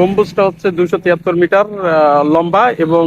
গম্বুজটা হচ্ছে দুশো তিয়াত্তর মিটার লম্বা এবং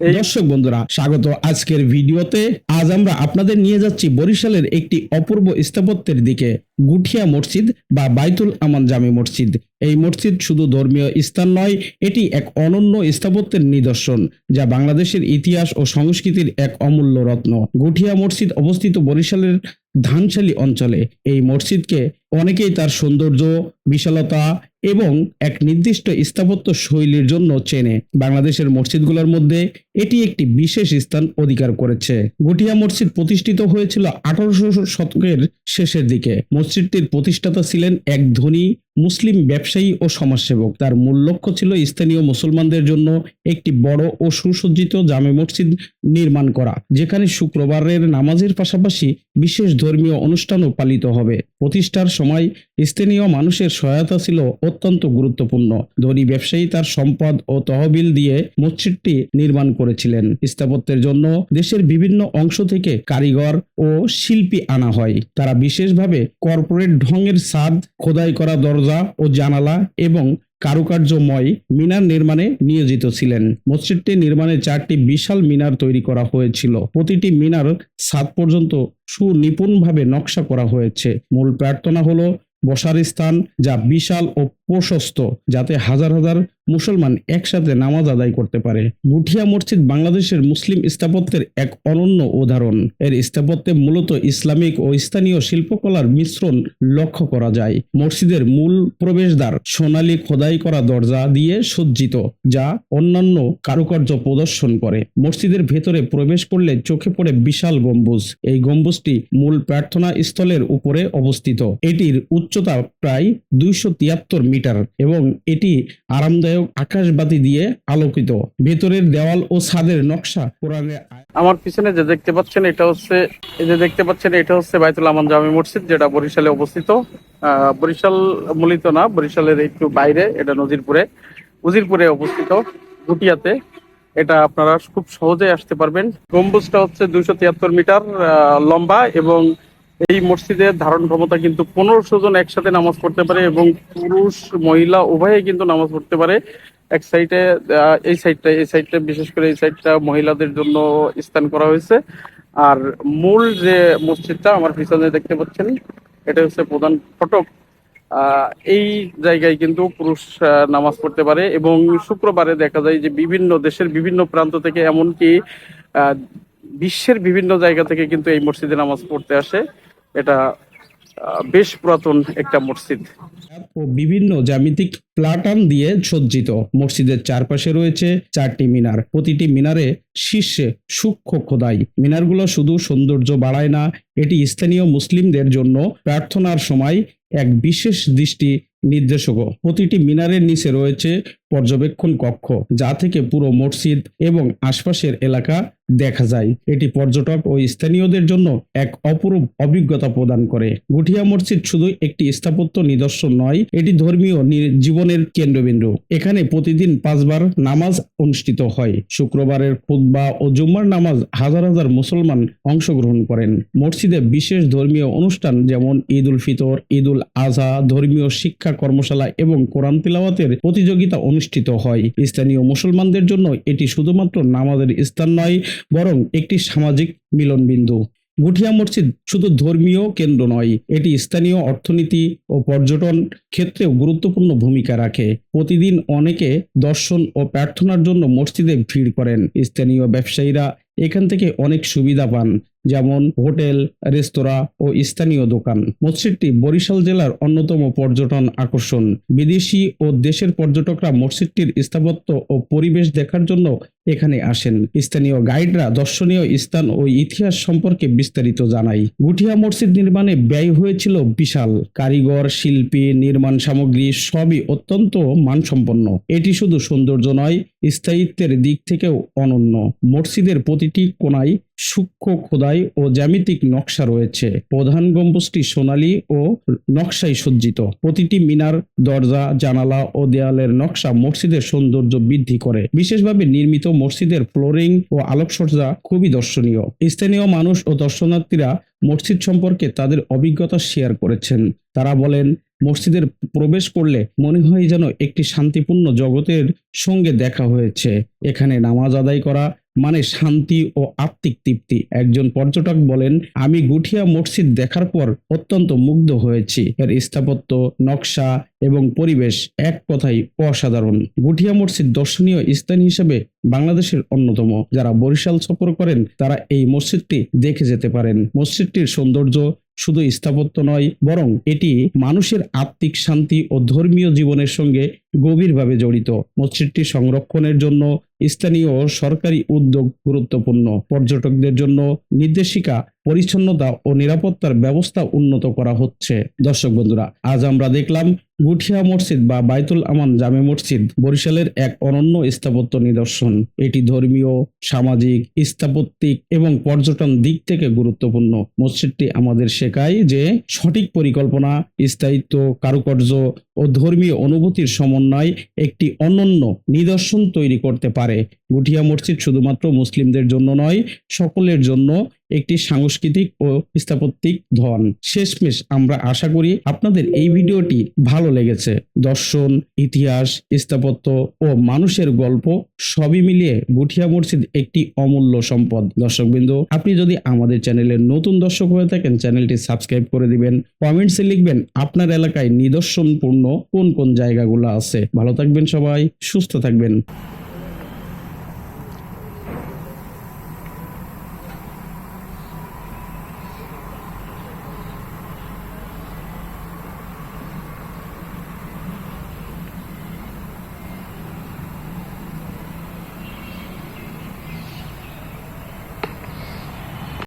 দর্শক বন্ধুরা, স্বাগত আজকের ভিডিওতে। আজ আমরা আপনাদের নিয়ে যাচ্ছি বরিশালের একটি অপূর্ব স্থাপত্যের দিকে, গুঠিয়া মসজিদ বা বাইতুল আমান জামে মসজিদ। এই মসজিদ শুধু ধর্মীয় স্থান নয়, এটি এক অনন্য স্থাপত্যের নিদর্শন, যা বাংলাদেশের ইতিহাস ও সংস্কৃতির এক অমূল্য রত্ন। গুঠিয়া মসজিদ অবস্থিত বরিশালের ধানশালী অঞ্চলে এই মসজিদকে অনেকেই তার সৌন্দর্য, বিশালতা এবং এক নির্দিষ্ট স্থাপত্য শৈলীর জন্য চেনে। বাংলাদেশের মসজিদগুলোর মধ্যে এটি একটি বিশেষ স্থান অধিকার করেছে। গুটিয়া মসজিদ প্রতিষ্ঠিত হয়েছিল আঠারোশো শতকের শেষের দিকে। মসজিদটির প্রতিষ্ঠাতা ছিলেন এক ধনী মুসলিম ব্যবসায়ী ও সমাজসেবক। তার মূল লক্ষ্য ছিল স্থানীয় মুসলমানদের জন্য একটি বড় ও সুসজ্জিত জামে মসজিদ নির্মাণ করা, যেখানে শুক্রবারের নামাজের পাশাপাশি বিশেষ ধর্মীয় অনুষ্ঠানও পালিত হবে। প্রতিষ্ঠার সময় স্থানীয় মানুষের সহায়তা ছিল অত্যন্ত গুরুত্বপূর্ণ। ধনী ব্যবসায়ী তার সম্পদ ও তহবিল দিয়ে মসজিদটি নির্মাণ করেছিলেন। স্থাপত্যের জন্য দেশের বিভিন্ন অংশ থেকে কারিগর ও শিল্পী আনা হয়। তারা বিশেষভাবে কর্পোরেট ঢঙের সাদ খোদাই করা দরজা ও জানালা এবং কারুকার্যময় মিনার নির্মাণে নিয়োজিত ছিলেন। মসজিদটি নির্মাণে চারটি বিশাল মিনার তৈরি করা হয়েছিল। প্রতিটি মিনার সাত পর্যন্ত সুনিপুণভাবে নকশা করা হয়েছে। মূল প্রার্থনা হলো, বসার স্থান যা বিশাল ও প্রশস্ত, যাতে হাজার হাজার মুসলমান একসাথে নামাজ আদায় করতে পারে। বুঠিয়া মসজিদ বাংলাদেশের মুসলিম স্থাপত্যের এক অনন্য উদাহরণ। এর স্থাপত্যে মূলত ইসলামিক ও স্থানীয় শিল্পকলার মিশ্রণ লক্ষ্য করা যায়। মসজিদের মূল প্রবেশদ্বার সোনালী খোদাই করা দরজা দিয়ে সজ্জিত, যা অন্যান্য কারুকার্য প্রদর্শন করে। মসজিদের ভেতরে প্রবেশ করলে চোখে পড়ে বিশাল গম্বুজ। এই গম্বুজটি মূল প্রার্থনা স্থলের উপরে অবস্থিত। এটির উচ্চতা প্রায় দুইশো তিয়াত্তর মিটার এবং এটি আরামদায়ক আকাশবাতি দিয়ে আলোকিত। ভেতরের দেওয়াল ও ছাদের নকশা কোরআনের আমার পিছনে যে দেখতে পাচ্ছেন, এটা হচ্ছে এই যে দেখতে পাচ্ছেন, এটা হচ্ছে বাইতুল আমান জামে মসজিদ, যেটা বরিশালে অবস্থিত। বরিশাল মূলিত না, বরিশালের একটু বাইরে, এটা নজিরপুরে। উজিরপুরে অবস্থিত গুটিয়াতে। এটা আপনারা খুব সহজে আসতে পারবেন। গম্বুজটা হচ্ছে দুইশো তিয়াত্তর মিটার লম্বা এবং এই মসজিদের ধারণ ক্ষমতা কিন্তু পনেরোশো জন একসাথে নামাজ পড়তে পারে এবং পুরুষ, মহিলা উভয়ে কিন্তু নামাজ পড়তে পারে। এক সাইডে এই সাইডটা এই সাইডটা, বিশেষ করে এই সাইডটা মহিলাদের জন্য স্থান করা হয়েছে। আর মূল যে মসজিদটা আমার পিছনে দেখতে পাচ্ছেন, এটা হচ্ছে প্রধান ফটক। এই জায়গায় কিন্তু পুরুষ নামাজ পড়তে পারে এবং শুক্রবারে দেখা যায় যে বিভিন্ন দেশের বিভিন্ন প্রান্ত থেকে এমনকি বিশ্বের বিভিন্ন জায়গা থেকে কিন্তু এই মসজিদে নামাজ পড়তে আসে। এটা বেশ পুরাতন একটা মসজিদ। ও বিভিন্ন জ্যামিতিক প্লাটান দিয়ে সজ্জিত মসজিদের চারপাশে রয়েছে চারটি মিনার। প্রতিটি মিনারে শীর্ষে সূক্ষ্ম খোদাই। মিনারগুলো শুধু সৌন্দর্য বাড়ায় না, এটি স্থানীয় মুসলিমদের জন্য প্রার্থনার সময় এক বিশেষ দৃষ্টি নির্দেশক প্রতিটি মিনারের নিচে রয়েছে পর্যবেক্ষণ কক্ষ, যা থেকে পুরো মসজিদ এবং আশপাশের এলাকা দেখা যায়। এটি পর্যটক ও স্থানীয়দের জন্য এক অপরূপ অভিজ্ঞতা প্রদান করে। গুঠিয়া মসজিদ শুধু একটি স্থাপত্য নিদর্শন নয়, এটি ধর্মীয় জীবনের কেন্দ্রবিন্দু। এখানে প্রতিদিন পাঁচবার নামাজ অনুষ্ঠিত হয়। শুক্রবারের খুতবা ও জুম্মার নামাজ হাজার হাজার মুসলমান অংশগ্রহণ করেন। মসজিদে বিশেষ ধর্মীয় অনুষ্ঠান যেমন ঈদ উল ফিতর ঈদ উল আজহা ধর্মীয় শিক্ষা কর্মশালা এবং কোরআন তিলাওয়াতের প্রতিযোগিতা অনুষ্ঠিত হয়। স্থানীয় মুসলমানদের জন্য এটি শুধুমাত্র নামাজের স্থান নয় বরং একটি সামাজিক মিলনবিন্দু। গুঠিয়া মসজিদ শুধু ধর্মীয় কেন্দ্র নয়, এটি স্থানীয় অর্থনীতি ও পর্যটন ক্ষেত্রেও গুরুত্বপূর্ণ ভূমিকা রাখে। প্রতিদিন অনেকে দর্শন ও প্রার্থনার জন্য মসজিদে ভিড় করেন। স্থানীয় ব্যবসায়ীরা এখান থেকে অনেক সুবিধা পান। যেমন হোটেল, রেস্তোরাঁ ও স্থানীয় দোকান। মসজিদটি বরিশাল জেলার অন্যতম পর্যটন আকর্ষণ। বিদেশি ও দেশের পর্যটকরা মসজিদটির স্থাপত্য ও পরিবেশ দেখার জন্য এখানে আসেন। স্থানীয় গাইডরা দর্শনীয় স্থান ও ইতিহাস সম্পর্কে বিস্তারিত জানায়। গুঠিয়া মসজিদ নির্মাণে ব্যয় হয়েছিল বিশাল। কারিগর, শিল্পী, নির্মাণ সামগ্রী সবই অত্যন্ত মানসম্পন্ন। এটি শুধু সৌন্দর্য নয়, স্থায়িত্বের দিক থেকেও অনন্য। মসজিদের প্রতিটি কোনায় সূক্ষ্ম খোদাই ও জ্যামিতিক নকশা রয়েছে। প্রধান গম্বুজটি সোনালী ও নকশায় সজ্জিত। প্রতিটি মিনার, দরজা, জানালা ও দেয়ালের নকশা মসজিদের সৌন্দর্য বৃদ্ধি করে। বিশেষভাবে নির্মিত মসজিদের ফ্লোরিং ও আলোকসজ্জা খুবই দর্শনীয়। স্থানীয় মানুষ ও দর্শনার্থীরা মসজিদ সম্পর্কে তাদের অভিজ্ঞতা শেয়ার করেছেন। তারা বলেন, মসজিদের প্রবেশ করলে মনে হয় যেন একটি শান্তিপূর্ণ জগতের সঙ্গে দেখা হয়েছে। এখানে নামাজ আদায় করা মানে শান্তি ও আত্মিক তৃপ্তি। একজন পর্যটক বলেন, আমি গুঠিয়া মসজিদ দেখার পর অত্যন্ত মুগ্ধ হয়েছি। এর স্থাপত্য, নকশা এবং পরিবেশ এক কথাই অসাধারণ। গুঠিয়া মসজিদ দর্শনীয় স্থান হিসেবে বাংলাদেশের অন্যতম। যারা বরিশাল সফর করেন, তারা এই মসজিদটি দেখে যেতে পারেন। মসজিদটির সৌন্দর্য শুধু স্থাপত্য নয়, বরং এটি মানুষের আত্মিক শান্তি ও ধর্মীয় জীবনের সঙ্গে গভীরভাবে জড়িত। মসজিদটি সংরক্ষণের জন্য স্থানীয় সরকারি উদ্যোগ গুরুত্বপূর্ণ। পর্যটকদের জন্য নির্দেশিকা পরিচ্ছন্নতা ও নিরাপত্তার ব্যবস্থা উন্নত করা হচ্ছে। দর্শক বন্ধুরা, আজ আমরা দেখলাম গুঠিয়া মসজিদ বা বাইতুল আমান জামে মসজিদ, বরিশালের এক অনন্য স্থাপত্য নিদর্শন। এটি ধর্মীয়, সামাজিক, স্থাপত্যিক এবং পর্যটন দিক থেকে গুরুত্বপূর্ণ। মসজিদটি আমাদের শেখায় যে সঠিক পরিকল্পনা, স্থায়িত্ব, কারুকার্য ও ধর্মীয় অনুভূতির সমন্বয় একটি অনন্য নিদর্শন তৈরি করতে পারে। গুঠিয়া মসজিদ শুধুমাত্র মুসলিমদের জন্য নয়, সকলের জন্য একটি সাংস্কৃতিক ও স্থাপত্যিক ধন। শেষমেশ আমরা আশা করি আপনাদের এই ভিডিওটি ভালো লেগেছে। দর্শন, ইতিহাস, স্থাপত্য ও মানুষের গল্প সবই মিলিয়ে গুঠিয়া মসজিদ একটি অমূল্য সম্পদ। দর্শকবৃন্দ, আপনি যদি আমাদের চ্যানেলের নতুন দর্শক হয়ে থাকেন, চ্যানেলটি সাবস্ক্রাইব করে দিবেন। কমেন্টসে লিখবেন আপনার এলাকায় নিদর্শনপূর্ণ কোন কোন জায়গাগুলো আছে। ভালো থাকবেন সবাই, সুস্থ থাকবেন।